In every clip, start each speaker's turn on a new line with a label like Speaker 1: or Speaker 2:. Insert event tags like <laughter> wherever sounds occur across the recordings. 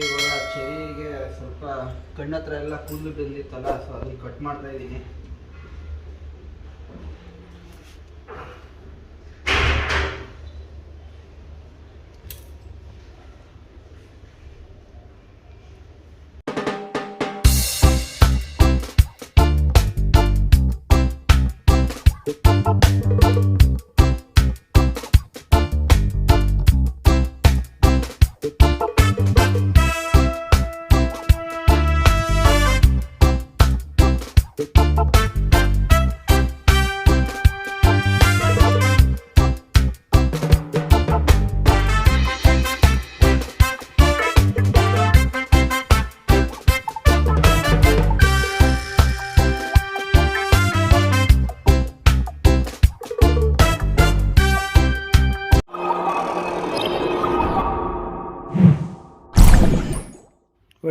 Speaker 1: ಇವಾಗ ಚೆರಿಗೆ ಸ್ವಲ್ಪ ಕಣ್ಣತ್ರ ಎಲ್ಲ ಕೂದಲು ಬಂದಿತ್ತಲ್ಲ ಸೊ ಅದನ್ನು ಕಟ್ ಮಾಡ್ತಾ ಇದ್ದೀನಿ.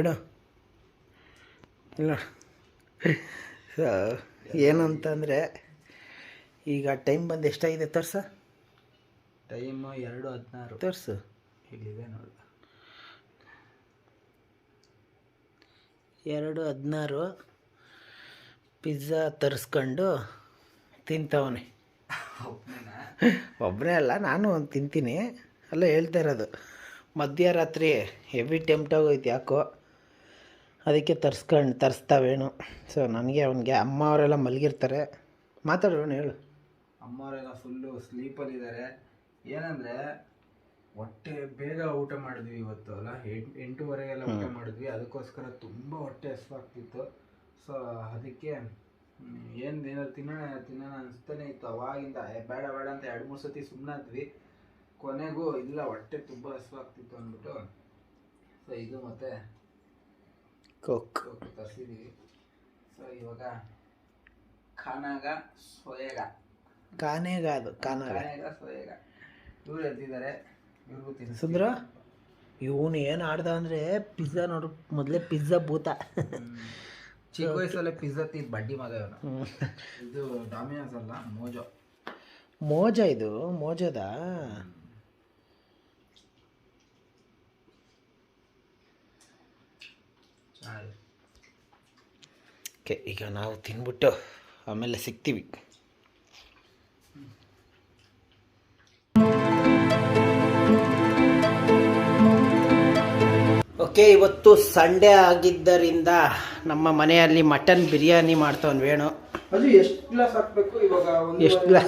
Speaker 2: ಬೇಡ. ಇಲ್ಲ. ಸೊ ಏನು ಅಂತಂದರೆ ಈಗ ಟೈಮ್ ಬಂದು ಎಷ್ಟಾಗಿದೆ ತರ್ಸ?
Speaker 1: ಟೈಮ್ ಎರಡು ಹದಿನಾರು.
Speaker 2: ತರ್ಸು.
Speaker 1: ಇಲ್ಲಿದೆ ನೋಡಿ.
Speaker 2: ಎರಡು ಹದಿನಾರು. ಪಿಜ್ಜಾ ತರಿಸ್ಕೊಂಡು ತಿಂತವನೆ. ಒಬ್ಬನೇ ಅಲ್ಲ ನಾನು ಒಂದು ತಿಂತೀನಿ. ಅಲ್ಲ ಹೇಳ್ತಾ ಇರೋದು. ಮಧ್ಯರಾತ್ರಿ ಹೆವಿ ಟೆಂಪ್ಟಾಗೋಯ್ತು ಯಾಕೋ. ಅದಕ್ಕೆ ತರ್ಸ್ಕೊಂಡು ತರಿಸ್ತಾವೇನು. ಸೊ ನನಗೆ ಅವನಿಗೆ ಅಮ್ಮ ಅವರೆಲ್ಲ ಮಲಗಿರ್ತಾರೆ. ಮಾತಾಡೋಣ ಹೇಳು.
Speaker 1: ಅಮ್ಮವರೆಲ್ಲ ಫುಲ್ಲು ಸ್ಲೀಪಲ್ಲಿದ್ದಾರೆ ಏನಂದರೆ ಹೊಟ್ಟೆ ಬೇಗ ಊಟ ಮಾಡಿದ್ವಿ ಇವತ್ತು ಅಲ್ಲ? ಎಂಟು ಎಂಟೂವರೆಗೆಲ್ಲ ಊಟ ಮಾಡಿದ್ವಿ. ಅದಕ್ಕೋಸ್ಕರ ತುಂಬ ಹೊಟ್ಟೆ ಹಸುವಾಗ್ತಿತ್ತು. ಸೊ ಅದಕ್ಕೆ ಏನು ಏನಾದ್ರು ತಿನ್ನೋಣ ತಿನ್ನೋಣ ಅನಿಸ್ತಾನೆ ಇತ್ತು. ಅವಾಗಿಂದ ಬೇಡ ಬೇಡ ಅಂತ ಎರಡು ಮೂರು ಸತಿ ಸುಮ್ಮನಾದ್ವಿ ಕೊನೆಗೂ ಇಲ್ಲ ಹೊಟ್ಟೆ ತುಂಬ ಹಸುವಾಗ್ತಿತ್ತು ಅಂದ್ಬಿಟ್ಟು. ಸೊ ಇದು ಮತ್ತೆ
Speaker 2: ಕೋಕ್
Speaker 1: ತರಿಸಿದ್ದೀವಿ ಸೊ ಇವಾಗ ಖಾನಾಗ ಸೊಯಗ.
Speaker 2: ಕಾನೇಗ ಅದು ಕಾನಾಗ
Speaker 1: ಖಾನಾಗ ಸೊಯಗ. ಇವ್ರು ಎದ್ದಿದ್ದಾರೆ. ಇವ್ರಿಗೂ ತಿನ್ನಿಸಿ
Speaker 2: ಸುಂದ್ರ ಇವನು ಏನು ಆಡ್ದ ಅಂದರೆ ಪಿಜ್ಜಾ ನೋಡು ಮೊದಲೇ ಪಿಜ್ಜಾ ಭೂತ.
Speaker 1: ಚಿಕ್ಕ ವಯಸ್ಸಲ್ಲೇ ಪಿಜ್ಜಾ ತಿಂದು ಬಡ್ಡಿ ಮಗ ಇವನು. ಇದು ಡಾಮಿನೋಸ್ ಅಲ್ಲ ಮೋಜೋ.
Speaker 2: ಮೋಜ ಇದು ಮೋಜದ? ಓಕೆ ಈಗ ನಾವು ತಿನ್ಬಿಟ್ಟು ಆಮೇಲೆ ಸಿಗ್ತೀವಿ. ಓಕೆ ಇವತ್ತು ಸಂಡೇ ಆಗಿದ್ದರಿಂದ ನಮ್ಮ ಮನೆಯಲ್ಲಿ ಮಟನ್ ಬಿರಿಯಾನಿ ಮಾಡ್ತವನ್ ವೇಣು
Speaker 1: ಅದು ಎಷ್ಟು ಗ್ಲಾಸ್ ಹಾಕ್ಬೇಕು? ಇವಾಗ
Speaker 2: ಎಷ್ಟು ಗ್ಲಾ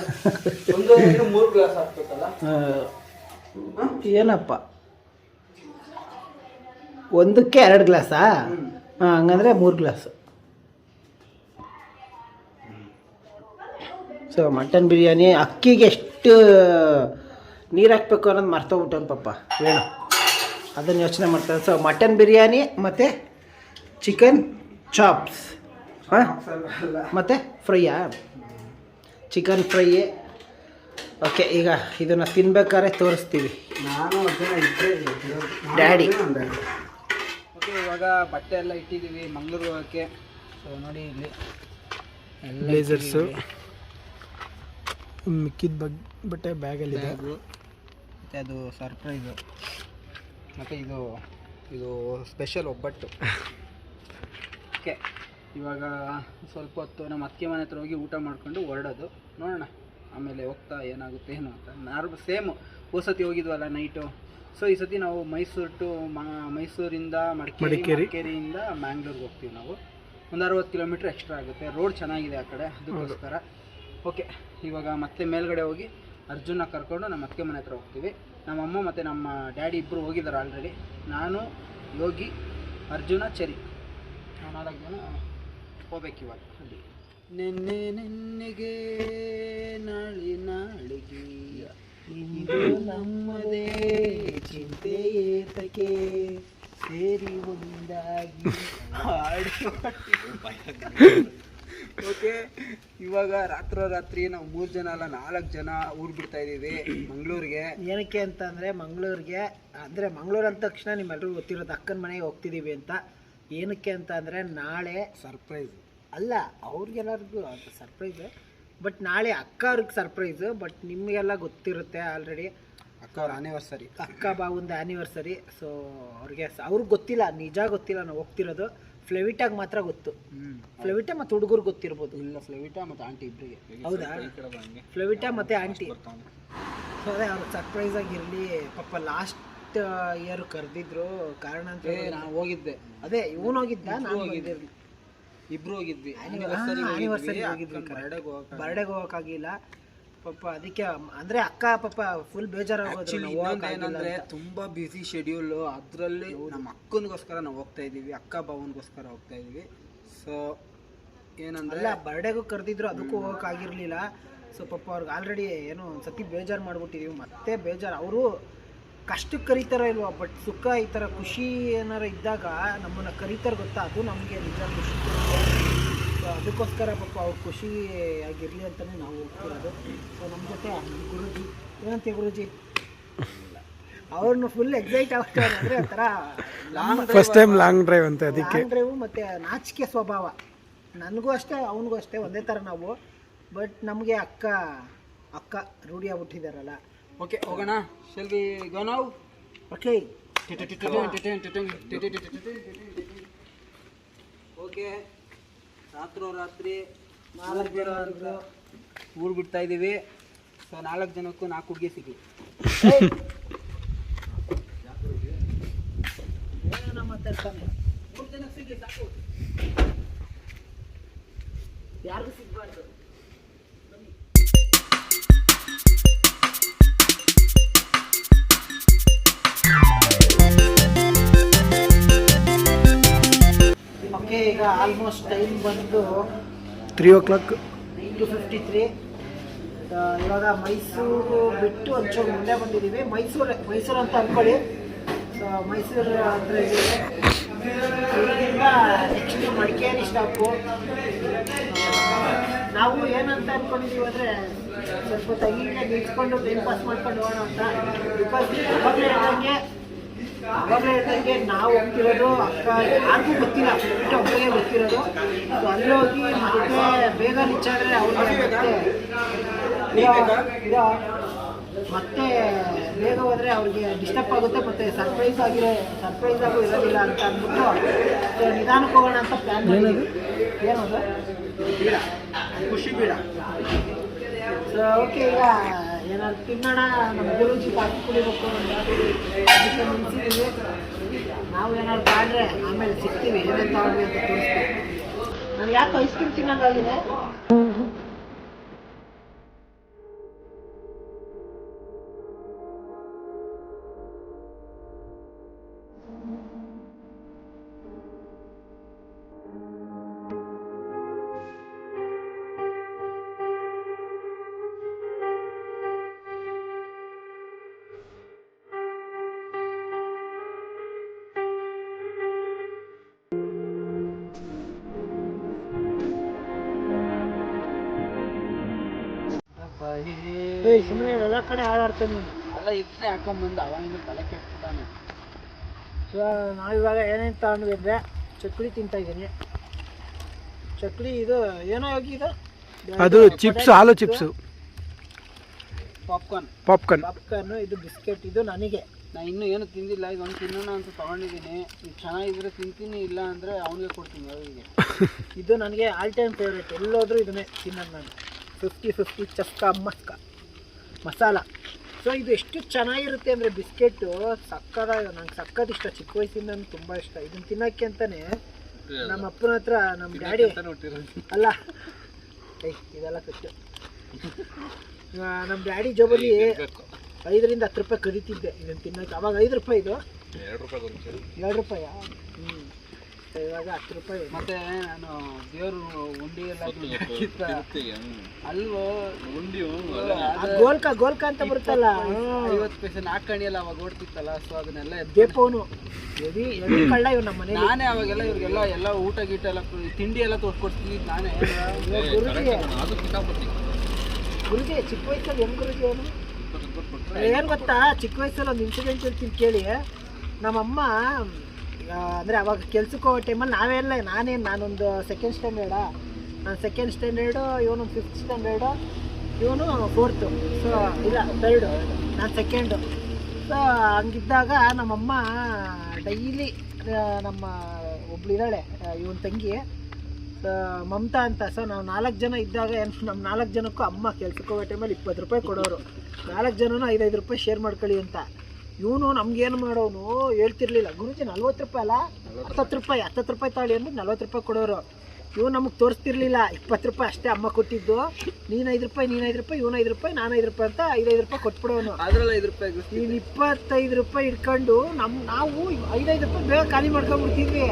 Speaker 1: ಒಂದು ಮೂರು ಗ್ಲಾಸ್ ಹಾಕ್ಬೇಕಲ್ಲ?
Speaker 2: ಏನಪ್ಪ? ಒಂದಕ್ಕೆ ಎರಡು ಗ್ಲಾಸಾ? ಹಾಂ ಹಂಗಂದ್ರೆ ಮೂರು ಗ್ಲಾಸು. ಸೊ ಮಟನ್ ಬಿರಿಯಾನಿ ಅಕ್ಕಿಗೆ ಎಷ್ಟು ನೀರು ಹಾಕ್ಬೇಕು ಅನ್ನೋದು ಮರ್ತೋಗ್ಬಿಟ್ಟನು ಪಾಪ ಏನು ಅದನ್ನು ಯೋಚನೆ ಮಾಡ್ತಾರೆ. ಸೊ ಮಟನ್ ಬಿರಿಯಾನಿ ಮತ್ತು ಚಿಕನ್ ಚಾಪ್ಸ್. ಹಾಂ? ಮತ್ತು ಫ್ರೈಯಾ? Chicken fry. ಓಕೆ ಈಗ ಇದನ್ನು ತಿನ್ಬೇಕಾದ್ರೆ ತೋರಿಸ್ತೀವಿ. ಡ್ಯಾಡಿ.
Speaker 1: ಇವಾಗ ಬಟ್ಟೆ ಎಲ್ಲ ಇಟ್ಟಿದ್ದೀವಿ ಮಂಗಳೂರು ಹೋಗೋಕ್ಕೆ. ಸೊ ನೋಡಿ ಇಲ್ಲಿ
Speaker 2: ಬ್ಲೇಸರ್ಸು ಮಿಕ್ಕಿದ ಬಗ್ ಬಟ್ಟೆ ಬ್ಯಾಗಲ್ಲಿ
Speaker 1: ಬ್ಯಾಗು ಮತ್ತು ಅದು ಸರ್ಪ್ರೈಸು ಮತ್ತು ಇದು ಇದು ಸ್ಪೆಷಲ್ ಒಬ್ಬಟ್ಟು. <laughs> ಓಕೆ ಇವಾಗ ಸ್ವಲ್ಪ ಹೊತ್ತು ನಮ್ಮ ಅತ್ತೆ ಮನೆ ಹತ್ರ ಹೋಗಿ ಊಟ ಮಾಡ್ಕೊಂಡು ಹೊರಡೋದು. ನೋಡೋಣ. ಆಮೇಲೆ ಹೋಗ್ತಾ ಏನಾಗುತ್ತೆ ಏನು ಅಂತ. ನಾರ್ಮ ಸೇಮ್ ಹೋಸತಿ ಸತಿ ಹೋಗಿದ್ವಲ್ಲ ನೈಟು ಸೊ ಈ ಸತಿ ನಾವು ಮೈಸೂರು ಟು ಮೈಸೂರಿಂದ ಮಡಿಕೇರಿ
Speaker 2: ಮಡಿಕೇರಿ.
Speaker 1: ಮಡಿಕೇರಿಯಿಂದ ಮ್ಯಾಂಗ್ಳೂರ್ಗೆ ಹೋಗ್ತೀವಿ ನಾವು. ಒಂದು ಅರವತ್ತು ಕಿಲೋಮೀಟ್ರ್ ಎಕ್ಸ್ಟ್ರಾ ಆಗುತ್ತೆ. ರೋಡ್ ಚೆನ್ನಾಗಿದೆ ಆ ಕಡೆ ಅದಕ್ಕೋಸ್ಕರ. ಓಕೆ ಇವಾಗ ಮತ್ತೆ ಮೇಲ್ಗಡೆ ಹೋಗಿ ಅರ್ಜುನ ಕರ್ಕೊಂಡು ನಮ್ಮ ಅತ್ತೆ ಮನೆ ಹತ್ರ ಹೋಗ್ತೀವಿ. ನಮ್ಮ ಅಮ್ಮ ಮತ್ತು ನಮ್ಮ ಡ್ಯಾಡಿ ಇಬ್ಬರು ಹೋಗಿದ್ದಾರೆ ಆಲ್ರೆಡಿ ನಾನು ಯೋಗಿ ಅರ್ಜುನ ಚರಿ. ನಾಲ್ಕು ಜನ ಹೋಗ್ಬೇಕು ಇವಾಗ ಅಲ್ಲಿ. ನಿನ್ನೆ ನಿನ್ನೆಗೆ ನಾಳೆ ನಾಳೆಗೆ. ಇದು ನಮ್ಮದೇ ಚಿಂತೆ ಏತಕ್ಕೆ ಸೇರಿ ಒಂದಾಗಿ ಓಕೆ ಇವಾಗ ರಾತ್ರೋರಾತ್ರಿ ನಾವು ಮೂರು ಜನ ಅಲ್ಲ ನಾಲ್ಕು ಜನ ಊರ್ ಬಿಡ್ತಾ ಇದೀವಿ ಮಂಗಳೂರಿಗೆ.
Speaker 2: ಏನಕ್ಕೆ ಅಂತ ಅಂದರೆ ಮಂಗಳೂರಿಗೆ ಅಂದರೆ ಮಂಗಳೂರು ಅಂದ ತಕ್ಷಣ ನಿಮ್ಮೆಲ್ಲರಿಗೂ ಗೊತ್ತಿರೋದು ಅಕ್ಕನ ಮನೆಗೆ ಹೋಗ್ತಿದ್ದೀವಿ ಅಂತ. ಏನಕ್ಕೆ ಅಂತ ಅಂದರೆ ನಾಳೆ
Speaker 1: ಸರ್ಪ್ರೈಸ್
Speaker 2: ಅಲ್ಲ ಅವ್ರಿಗೆಲ್ಲರಿಗೂ ಸರ್ಪ್ರೈಸ್ ಬಟ್ ನಾಳೆ ಅಕ್ಕ ಅವ್ರಿಗೆ ಸರ್ಪ್ರೈಸು ಬಟ್ ನಿಮಗೆಲ್ಲ ಗೊತ್ತಿರುತ್ತೆ ಆಲ್ರೆಡಿ
Speaker 1: ಅಕ್ಕ ಅವ್ರ ಆನಿವರ್ಸರಿ
Speaker 2: ಅಕ್ಕ ಬಾವಂದ ಆನಿವರ್ಸರಿ ಸೊ ಅವ್ರಿಗೆ ಅವ್ರಿಗೆ ಗೊತ್ತಿಲ್ಲ ನಿಜ ಗೊತ್ತಿಲ್ಲ ನಾವು ಹೋಗ್ತಿರೋದು. ಫ್ಲೆವಿಟಾಗಿ ಮಾತ್ರ ಗೊತ್ತು.
Speaker 1: ಹ್ಮ್.
Speaker 2: ಫ್ಲೆವಿಟಾ ಮತ್ತು ಹುಡುಗರು ಗೊತ್ತಿರ್ಬೋದು.
Speaker 1: ಇಲ್ಲ ಫ್ಲೆವಿಟಾ ಮತ್ತು ಆಂಟಿ ಇಬ್ಬರಿಗೆ
Speaker 2: ಹೌದಾ? ಫ್ಲೆವಿಟಾ ಮತ್ತು ಆಂಟಿ ಸೊ ಅದೇ ಅವ್ರು ಸರ್ಪ್ರೈಸ್ ಆಗಿರಲಿ ಪಾಪ ಲಾಸ್ಟ್ ಇಯರ್ ಕರೆದಿದ್ರು. ಕಾರಣ ಅಂತ
Speaker 1: ಹೇಳಿ ನಾನು ಹೋಗಿದ್ದೆ.
Speaker 2: ಅದೇ ಇವನು ಹೋಗಿದ್ದ? ನಾನು
Speaker 1: ಹೋಗಿದ್ದೆ. ಇಬ್ರು ಹೋಗಿದ್ವಿ. ಆನಿವರ್ಸರಿ ಹೋಗಕ್ಕೆ
Speaker 2: ಬರ್ಡೇಗೆ ಹೋಗೋಕ್ಕಾಗಿಲ್ಲ ಪಾಪ ಅದಕ್ಕೆ ಅಂದ್ರೆ ಅಕ್ಕ ಪಾಪ ಫುಲ್
Speaker 1: ಏನಂದ್ರೆ ತುಂಬಾ ಬ್ಯುಸಿ ಶೆಡ್ಯೂಲ್ ಅದರಲ್ಲಿ ನಮ್ಮ ಅಕ್ಕನಿಗೋಸ್ಕರ ನಾವು ಹೋಗ್ತಾ ಇದೀವಿ ಅಕ್ಕ ಭಾವನ್ಗೋಸ್ಕರ ಹೋಗ್ತಾ ಇದೀವಿ ಸೊ ಏನಂದ್ರೆ
Speaker 2: ಬರ್ಡೇಗೂ ಕರೆದಿದ್ರು ಅದಕ್ಕೂ ಹೋಗೋಕ್ಕಾಗಿರ್ಲಿಲ್ಲ ಸೊ ಪಾಪ ಅವ್ರಿಗೆ ಆಲ್ರೆಡಿ ಏನೋ ಒಂದು ಸತಿ ಬೇಜಾರು ಮಾಡ್ಬಿಟ್ಟಿದೀವಿ. ಮತ್ತೆ ಬೇಜಾರು. ಅವರು ಕಷ್ಟಕ್ಕೆ ಕರೀತಾರ ಇಲ್ವಾ ಬಟ್ ಸುಖ ಈ ಥರ ಖುಷಿ ಏನಾರ ಇದ್ದಾಗ ನಮ್ಮನ್ನು ಕರೀತಾರೆ ಗೊತ್ತಾ? ಅದು ನಮಗೆ ನಿಜ ಖುಷಿ. ಅದಕ್ಕೋಸ್ಕರ ಪಾಪ ಅವ್ರು ಖುಷಿ ಆಗಿರಲಿ ಅಂತಲೇ ನಾವು ಹೋಗ್ತಿರೋದು ಸೊ ನಮ್ಮ ಜೊತೆ ಗುರುಜಿ ಏನಂತೆ ಗುರುಜಿ ಅವ್ರನ್ನ ಫುಲ್ ಎಕ್ಸೈಟ್ ಆಗ್ತಾರೆ ಅಂದರೆ ಒಂಥರ
Speaker 3: ಫಸ್ಟ್ ಟೈಮ್ ಲಾಂಗ್ ಡ್ರೈವ್ ಅಂತ ಅದಕ್ಕೆ
Speaker 2: ಲಾಂಗ್ ಡ್ರೈವ್ ಮತ್ತು ನಾಚಿಕೆ ಸ್ವಭಾವ ನನಗೂ ಅಷ್ಟೇ ಅವನಿಗೂ ಅಷ್ಟೇ ಒಂದೇ ಥರ ನಾವು ಬಟ್ ನಮಗೆ ಅಕ್ಕ ಅಕ್ಕ ರೂಢಿ ಆಗ್ಬಿಟ್ಟಿದಾರಲ್ಲ
Speaker 1: ಓಕೆ ಹೋಗೋಣ ಶೆಲ್ ವಿ ಗೋ ನಾವು
Speaker 2: ಓಕೆ
Speaker 1: ಓಕೆ ರಾತ್ರೋ ರಾತ್ರಿ ನಾಲ್ಕು ಜನ ಊರು ಬಿಡ್ತಾ ಇದ್ದೀವಿ. ಸೊ ನಾಲ್ಕು ಜನಕ್ಕೂ ನಾಲ್ಕು ಹುಡುಗಿ ಸಿಗಲಿ.
Speaker 2: ಯಾರಿಗೂ ಸಿಗ್ಬಾರ್ದು. ಆಲ್ಮೋಸ್ಟ್ ಟೈಮ್ ಬಂದು
Speaker 3: three o'clock
Speaker 2: two fifty three ಇವಾಗ ಮೈಸೂರು ಬಿಟ್ಟು ಒಂಚೂರು ಮುಂದೆ ಬಂದಿದ್ದೀವಿ. ಮೈಸೂರು ಮೈಸೂರು ಅಂತ ಅಂದ್ಕೊಳ್ಳಿ ಸೊ ಮೈಸೂರು ಅಂದರೆ ಇಲ್ಲಿಂದ ನೆಕ್ಸ್ಟ್ ಮಡಿಕೇರಿ ಸ್ಟಾಪು ನಾವು ಏನಂತ ಅಂದ್ಕೊಂಡಿದ್ದೀವಿ ಅಂದರೆ ಸ್ವಲ್ಪ ತಂಗಿಗೆ ನಿಲ್ಸ್ಕೊಂಡು ಟೈಮ್ ಪಾಸ್ ಮಾಡ್ಕೊಂಡು ಹೋಗೋಣ ಅಂತ. ಬಿಕಾಸ್ ಅವಾಗಲೇ ಹೇಳ್ದಂಗೆ ನಾವು ಹೋಗ್ತಿರೋದು ಅಕ್ಕ ಯಾರಿಗೂ ಗೊತ್ತಿಲ್ಲ. ಬಿಟ್ಟು ಒಬ್ಬರಿಗೆ ಗೊತ್ತಿರೋದು. ಸೊ ಅಲ್ಲಿ ಹೋಗಿ ಮತ್ತೆ ಬೇಗ ನಿಚ್ಚಾದ್ರೆ ಅವ್ರಿಗೆ ಮತ್ತೆ ಬೇಗ ಹೋದ್ರೆ ಅವ್ರಿಗೆ ಡಿಸ್ಟರ್ಬ್ ಆಗುತ್ತೆ ಮತ್ತೆ ಸರ್ಪ್ರೈಸ್ ಆಗಿರೋ ಸರ್ಪ್ರೈಸ್ ಆಗು ಇರೋದಿಲ್ಲ ಅಂತ ಅಂದ್ಬಿಟ್ಟು ನಿಧಾನಕ್ಕೆ ಹೋಗೋಣ ಅಂತ ಪ್ಲ್ಯಾನ್ ಮಾಡಿದ್ವಿ. ಏನದು?
Speaker 1: ಸರ್ ಖುಷಿ ಬೀಡ.
Speaker 2: ಸೊ ಓಕೆ ಈಗ ಏನಾದ್ರು ತಿನ್ನೋಣ, ನಮ್ಮ ಗುರುಜಿ ಕಾಫಿ ಕುಡಿಬೇಕು ನಾವು ಏನಾದ್ರು ಕಾಡ್ರೆ ಆಮೇಲೆ ಸಿಗ್ತೀವಿ. ಏನೇನು ತಗೊಂಡ್ವಿ ಅಂತ ತೋರಿಸ್ತೀವಿ. ನನಗೆ ಯಾಕೆ ಐಸ್ ಕ್ರೀಮ್ ತಿನ್ನೋಂಗಾಗಿದೆ ಏಯ್ ಸುಮ್ಮನೆ ಎಲ್ಲ ಕಡೆ ಹಾಳಾಡ್ತಾನೆ
Speaker 1: ಅಲ್ಲ ಇದನ್ನೇ ಹಾಕೊಂಬಂದು ಅವಾಗಿಂದ ತಲೆ ಕೆಟ್ಬಿಟ್ಟಾನೆ.
Speaker 2: ಸೊ ನಾವಿವಾಗ ಏನೇನು ತಗೊಂಡ್ವಿ ಅಂದರೆ ಚಕ್ಲಿ ತಿಂತಾ ಇದ್ದೀನಿ. ಚಕ್ಲಿ ಇದು ಏನೋ ಇದು?
Speaker 3: ಅದು ಚಿಪ್ಸ್ ಹಾಲು ಚಿಪ್ಸು?
Speaker 1: ಪಾಪ್ಕಾರ್ನ್.
Speaker 3: ಪಾಪ್ಕಾರ್ನ್.
Speaker 2: ಪಾಪ್ಕಾರ್ನ್ ಇದು ಬಿಸ್ಕೆಟ್ ಇದು ನನಗೆ.
Speaker 1: ನಾನು ಇನ್ನೂ ಏನು ತಿಂದಿಲ್ಲ ಇದೊಂದು ತಿನ್ನೋಣ ಅಂತ ತೊಗೊಂಡಿದ್ದೀನಿ. ಇದು ಚೆನ್ನಾಗಿದ್ರೆ ತಿಂತೀನಿ ಇಲ್ಲ ಅಂದರೆ ಅವನಿಗೆ ಕೊಡ್ತೀನಿ ಅವರಿಗೆ. <laughs>
Speaker 2: ಇದು ನನಗೆ ಆಲ್ ಟೈಮ್ ಫೇವ್ರೇಟ್ ಎಲ್ಲೋದ್ರೂ ಇದನ್ನೇ ತಿನ್ನೋದು ನಾನು. ಫಿಫ್ಟಿ ಫಿಫ್ಟಿ ಚಸ್ಕ ಮಸ್ಕ. ಮಸಾಲ. ಸೊ ಇದು ಎಷ್ಟು ಚೆನ್ನಾಗಿರುತ್ತೆ ಅಂದರೆ ಬಿಸ್ಕೆಟ್ಟು ಸಕ್ಕದಾಗ ನಂಗೆ ಸಕ್ಕದ ಇಷ್ಟ ಚಿಕ್ಕ ವಯಸ್ಸಿಂದ ತುಂಬ ಇಷ್ಟ. ಇದನ್ನು ತಿನ್ನೋಕ್ಕೆ ಅಂತಾನೆ ನಮ್ಮ ಅಪ್ಪನ ಹತ್ರ ನಮ್ಮ ಡ್ಯಾಡಿ ಅಲ್ಲ. ಏಯ್ ಇದೆಲ್ಲ ಕಟ್ಟು ನಮ್ಮ ಡ್ಯಾಡಿ ಜೋಬಲ್ಲಿ ಐದರಿಂದ ಹತ್ತು ರೂಪಾಯಿ ಕದೀತಿದ್ದೆ ಇದನ್ನು ತಿನ್ನೋಕೆ ಅವಾಗ ಐದು ರೂಪಾಯಿ ಇದು? ಎರಡು ರೂಪಾಯಾ ಹ್ಞೂ ಇವಾಗ ಹತ್ತು ರೂಪಾಯಿ
Speaker 1: ಮತ್ತೆ ನಾನು ದೇವರು ಉಂಡಿ ಎಲ್ಲ ದುಡ್ಡು ಹಾಕಿದ್ದ. ಅಲ್ವೋ? ಉಂಡಿ
Speaker 2: ಆ ಗೋಲ್ಕ ಗೋಲ್ಕ ಅಂತ ಬರುತ್ತಲ್ಲ?
Speaker 1: ಐವತ್ತು ಪೈಸೆ ನಾಲ್ಕು ಕಣಿಯಲ್ಲ ಅವಾಗ ಓಡ್ತಿತ್ತಲ್ಲ ಸೊ ಅದನ್ನೆಲ್ಲ ಎದ್ದು
Speaker 2: ದೀಪವನು. ಎದಿ ಎದಿ ಕಳ್ಳ ಇವ್ ನಮ್ಮ ಮನೇಲಿ
Speaker 1: ನಾನೇ ಅವಾಗೆಲ್ಲ ಇವ್ರಿಗೆಲ್ಲ ಎಲ್ಲ ಊಟ ಗೀಟ ಎಲ್ಲ ತಿಂಡಿ ಎಲ್ಲ ತೋರ್ಸ್ಕೊಡ್ತೀನಿ ನಾನೇ.
Speaker 2: ಇವಾಗ ಗುರುಜಿ. ಗುರುಜಿ ಚಿಕ್ಕ ವಯಸ್ಸಲ್ಲಿ ಹೆಂಗ್ ಗುರುಜಿ ಅವನು? ಏನ್ ಗೊತ್ತಾ? ಚಿಕ್ಕ ವಯಸ್ಸಲ್ಲಿ ಒಂದು ಇನ್ಸಿಡೆಂಟ್ ಹೇಳ್ತೀನಿ ಕೇಳಿ. ನಮ್ಮಮ್ಮ ಅಂದ್ರೆ ಅವಾಗ ಕೆಲ್ಸಕ್ಕೆ ಹೋಗೋ ಟೈಮಲ್ಲಿ ನಾವೆಲ್ಲ ನಾನೇನು, ನಾನೊಂದು ಸೆಕೆಂಡ್ ಸ್ಟ್ಯಾಂಡರ್ಡಾ ನಾನು ಸೆಕೆಂಡ್ ಸ್ಟ್ಯಾಂಡರ್ಡು ಇವನು ಫಿಫ್ತ್ ಸ್ಟ್ಯಾಂಡರ್ಡು ಇವನು ಫೋರ್ತು ಸೊ ಇಲ್ಲ ತರ್ಡು ನಾನು ಸೆಕೆಂಡು ಸೊ ಹಂಗಿದ್ದಾಗ ನಮ್ಮಮ್ಮ ಡೈಲಿ ನಮ್ಮ ಒಬ್ಳು ಇದ್ದಾಳೆ ಇವನ್ ತಂಗಿ. ಸೊ ಮಮತಾ ಅಂತ. ಸೊ ನಾವು ನಾಲ್ಕು ಜನ ಇದ್ದಾಗ ಏನು ನಮ್ಮ ನಾಲ್ಕು ಜನಕ್ಕೂ ಅಮ್ಮ ಕೆಲ್ಸಕ್ಕೆ ಹೋಗೋ ಟೈಮಲ್ಲಿ ಇಪ್ಪತ್ತು ರೂಪಾಯಿ ಕೊಡೋರು. ನಾಲ್ಕು ಜನನೂ ಐದೈದು ರೂಪಾಯಿ ಶೇರ್ ಮಾಡ್ಕೊಳ್ಳಿ ಅಂತ. ಇವನು ನಮ್ಗೇನು ಮಾಡೋನು ಹೇಳ್ತಿರ್ಲಿಲ್ಲ. ಗುರುಜಿ ನಲ್ವತ್ತು ರೂಪಾಯಿ ಅಲ್ಲ? ಹತ್ತತ್ತು ರೂಪಾಯಿ. ಹತ್ತತ್ತು ರೂಪಾಯಿ ತಾಳಿ ಅಂದ್ರೆ ನಲ್ವತ್ತು ರೂಪಾಯಿ ಕೊಡೋರು. ಇವ್ ನಮಗೆ ತೋರಿಸ್ತಿರ್ಲಿಲ್ಲ. ಇಪ್ಪತ್ತು ರೂಪಾಯಿ ಅಷ್ಟೇ ಅಮ್ಮ ಕೊಟ್ಟಿದ್ದು. ನೀನು ಐದು ರೂಪಾಯಿ ನೀನು ಐದು ರೂಪಾಯಿ ಇವನು ಐದು ರೂಪಾಯಿ ನಾನು ಐದು ರೂಪಾಯಿ ಅಂತ ಐದೈದು ರೂಪಾಯಿ ಕೊಟ್ಬಿಡೋನು.
Speaker 1: ಅದ್ರಲ್ಲಿ ಐದು ರೂಪಾಯಿ ಕೊಟ್ಬಿಡೋನು
Speaker 2: ನೀನು ಇಪ್ಪತ್ತೈದು ರೂಪಾಯಿ ಇಟ್ಕೊಂಡು ನಮ್ಮ ನಾವು ಐದೈದು ರೂಪಾಯಿ ಬೇಗ ಖಾಲಿ ಮಾಡ್ಕೊಂಡ್ಬಿಡ್ತೀವಿ.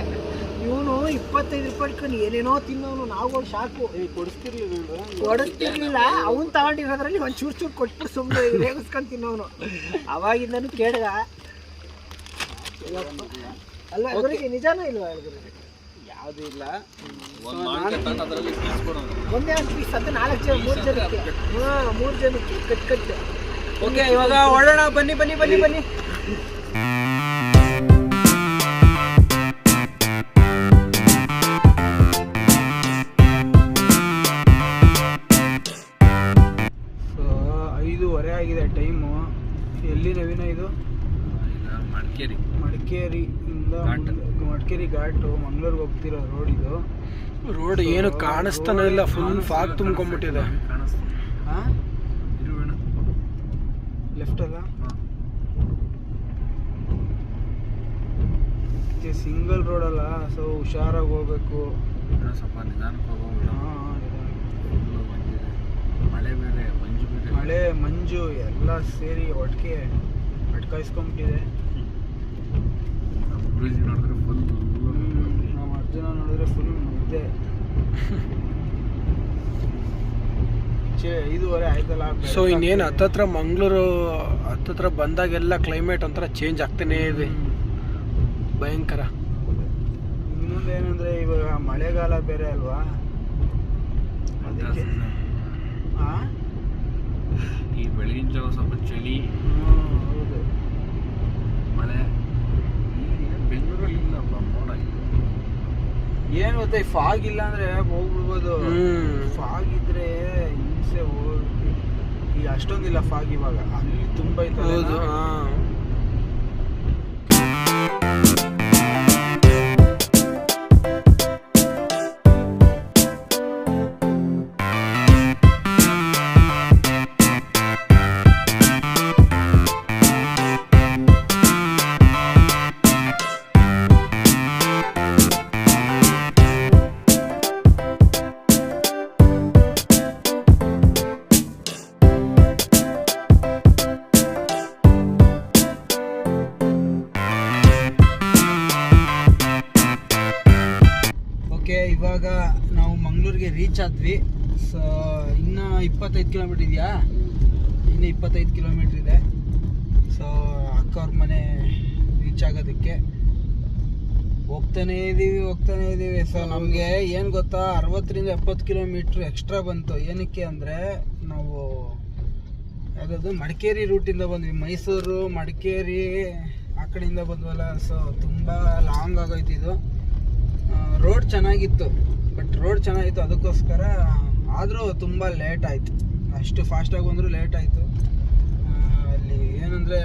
Speaker 2: ಇವನು ಇಪ್ಪತ್ತೈದು ರೂಪಾಯಿ ಇಟ್ಕೊಂಡು ಏನೇನೋ ತಿನ್ನೋನು ನಾವು ಶಾಕು
Speaker 1: ಕೊಡಿಸ್ತಿರ್ಲಿಲ್ಲ
Speaker 2: ಅವನ್ ಅವ್ನು ತಗೊಂಡಿರೋದ್ರಲ್ಲಿ ಒಂದ್ ಚೂರು ಚೂರು ಕೊಟ್ಟು ಸುಮ್ಮನೆ ರೇಗಿಸ್ಕೊಂಡು ತಿನ್ನೋನು. ಅವಾಗಿಂದನು ಕೇಳ್ದ. ಅಲ್ಲ ಅವರಿಗೆ ನಿಜಾನೂ ಇಲ್ವಾ ಹೇಳಿದ್ರೆ
Speaker 1: ಯಾವುದು ಇಲ್ಲ.
Speaker 2: ಒಂದೇ ಒಂದು ಪೀಸ್ ಅಂತ ನಾಲ್ಕು ಜನ ಮೂರು ಜನಕ್ಕೆ. ಹಾಂ ಮೂರು ಜನಕ್ಕೆ ಕಟ್ ಕಟ್.
Speaker 1: ಓಕೆ ಇವಾಗ ಹೊಡೋಣ ಬನ್ನಿ ಬನ್ನಿ ಬನ್ನಿ ಬನ್ನಿ. ಐದೂವರೆ ಆಗಿದೆ ಟೈಮು. ಎಲ್ಲಿ ನವೀನ ಇದು?
Speaker 4: ಮಡಿಕೇರಿ.
Speaker 1: ಮಡಿಕೇರಿಯಿಂದ ಮಡಿಕೇರಿ ಘಾಟು ಮಂಗ್ಳೂರ್ಗೆ ಹೋಗ್ತಿರೋ ರೋಡ್ ಇದು.
Speaker 3: ರೋಡ್ ಏನು ಕಾಣಿಸ್ತಾನೆ ಇಲ್ಲ ಫುಲ್ ಫಾಗ್ ತುಂಬ್ಕೊಂಡ್ಬಿಟ್ಟಿದೆ.
Speaker 1: ಹಾಂ? ಲೆಫ್ಟ್ ಅಲ್ಲ? ಸಿಂಗಲ್ ರೋಡ್ ಅಲ್ಲ ಸೊ ಹುಷಾರಾಗಿ ಹೋಗ್ಬೇಕು.
Speaker 4: ಸ್ವಲ್ಪ ನಿಧಾನಕ್ಕೆ ಹೋಗೋಣ
Speaker 1: ಹಾಂ
Speaker 4: ಮಳೆ ಬೇರೆ ಮಂಜು ಬೇರೆ
Speaker 1: ಮಳೆ ಮಂಜು ಎಲ್ಲ ಸೇರಿ ಒಟ್ಟಿಗೆ ಅಟ್ಕಾಯಿಸ್ಕೊಂಬಿಟ್ಟಿದೆ
Speaker 4: ನಮ್ಮ ನೋಡಿದ್ರೆ ಫುಲ್
Speaker 1: ನಾವು ಅರ್ಜುನ ನೋಡಿದ್ರೆ ಫುಲ್ ಮುದ್ದೆ ಛೇ ಐದೂವರೆ ಆಯ್ತಲ್ಲ
Speaker 3: ಸೊ ಇನ್ನೇನು ಹತ್ತತ್ರ ಮಂಗಳೂರು ಹತ್ತತ್ರ ಬಂದಾಗೆಲ್ಲ ಕ್ಲೈಮೇಟ್ ಒಂಥರ ಚೇಂಜ್ ಆಗ್ತಾನೇ ಇದೆ. ಭಯಂಕರ.
Speaker 1: ಇನ್ನೊಂದೇನಂದ್ರೆ ಇವಾಗ ಮಳೆಗಾಲ ಬೇರೆ ಅಲ್ವಾ? ಅದಕ್ಕೆ?
Speaker 4: ಈ ಬೆಳಗಿನ ಜಾವ ಸ್ವಲ್ಪ ಚಳಿ. ಮಳೆ. ಬೆಂಗಳೂರಲ್ಲಿ ಇಲ್ಲಪ್ಪ ಮೋಡ. ಏನು
Speaker 1: ಏನ್ ಈ ಫಾಗ್ ಇಲ್ಲ ಅಂದ್ರೆ ಹೋಗ್ಬಿಡ್ಬೋದು ಫಾಗ್ ಇದ್ರೆ ಹಿಂಸೆ ಹೋಗಿ ಈಗ ಅಷ್ಟೊಂದಿಲ್ಲ ಫಾಗ್ ಇವಾಗ. ಅಲ್ಲಿ ತುಂಬಾ
Speaker 3: ಹೌದು
Speaker 1: ಇವಾಗ ನಾವು ಮಂಗಳೂರಿಗೆ ರೀಚ್ ಆದ್ವಿ. ಸೊ ಇನ್ನು ಇಪ್ಪತ್ತೈದು ಕಿಲೋಮೀಟ್ರ್ ಇದೆಯಾ? ಇನ್ನು ಇಪ್ಪತ್ತೈದು ಕಿಲೋಮೀಟ್ರ್ ಇದೆ. ಸೊ ಅಕ್ಕವ್ರ ಮನೆ ರೀಚ್ ಆಗೋದಕ್ಕೆ ಹೋಗ್ತಾನೇ ಇದ್ದೀವಿ ಹೋಗ್ತಾನೆ ಇದ್ದೀವಿ ಸೊ ನಮಗೆ ಏನು ಗೊತ್ತಾ, ಅರವತ್ತರಿಂದ ಎಪ್ಪತ್ತು ಕಿಲೋಮೀಟ್ರ್ ಎಕ್ಸ್ಟ್ರಾ ಬಂತು. ಏನಕ್ಕೆ ಅಂದರೆ, ನಾವು ಯಾವುದಾದ್ರು ಮಡಿಕೇರಿ ರೂಟಿಂದ ಬಂದ್ವಿ. ಮೈಸೂರು, ಮಡಿಕೇರಿ ಆ ಕಡೆಯಿಂದ ಬಂದ್ವಲ್ಲ. ಸೊ ತುಂಬ ಲಾಂಗ್ ಇದು. ರೋಡ್ ಚೆನ್ನಾಗಿತ್ತು ಬಟ್ ರೋಡ್ ಚೆನ್ನಾಗಿತ್ತು, ಅದಕ್ಕೋಸ್ಕರ ಆದರೂ ತುಂಬ ಲೇಟ್ ಆಯಿತು. ಅಷ್ಟು ಫಾಸ್ಟಾಗಿ ಬಂದರೂ ಲೇಟ್ ಆಯಿತು. ಅಲ್ಲಿ ಏನಂದರೆ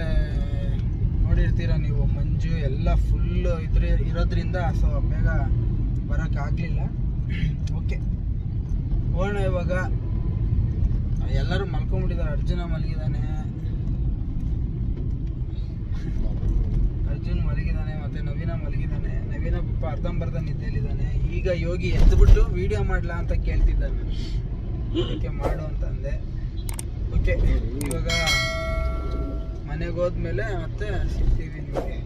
Speaker 1: ನೋಡಿರ್ತೀರ ನೀವು, ಮಂಜು ಎಲ್ಲ ಫುಲ್ಲು ಇದ್ರ, ಇರೋದ್ರಿಂದ ಸೊ ಬೇಗ ಬರೋಕ್ಕಾಗಲಿಲ್ಲ ಓಕೆ ಹೋಗೋಣ ಇವಾಗ. ಎಲ್ಲರೂ ಮಲ್ಕೊಂಬಿಟ್ಟಿದ್ದಾರೆ ಅರ್ಜುನ ಮಲಗಿದ್ದಾನೆ. ಅರ್ಜುನ್ ಮಲಗಿದ್ದಾನೆ, ಮತ್ತೆ ನವೀನ ಮಲಗಿದ್ದಾನೆ. ನವೀನ ಪಪ್ಪ ಅರ್ಧಂಬರ್ಧ ನಿದ್ದೆಯಲ್ಲಿದ್ದಾನೆ. ಈಗ ಯೋಗಿ ಎದ್ದುಬಿಟ್ಟು ವಿಡಿಯೋ ಮಾಡ್ಲಾ ಅಂತ ಕೇಳ್ತಿದ್ದಾನೆ. ಅದಕ್ಕೆ ಮಾಡು ಅಂತಂದೆ ಓಕೆ ಇವಾಗ ಮನೆಗೆ ಹೋದ್ಮೇಲೆ ಮತ್ತೆ ಸಿಗ್ತೀವಿ ನಿಮಗೆ.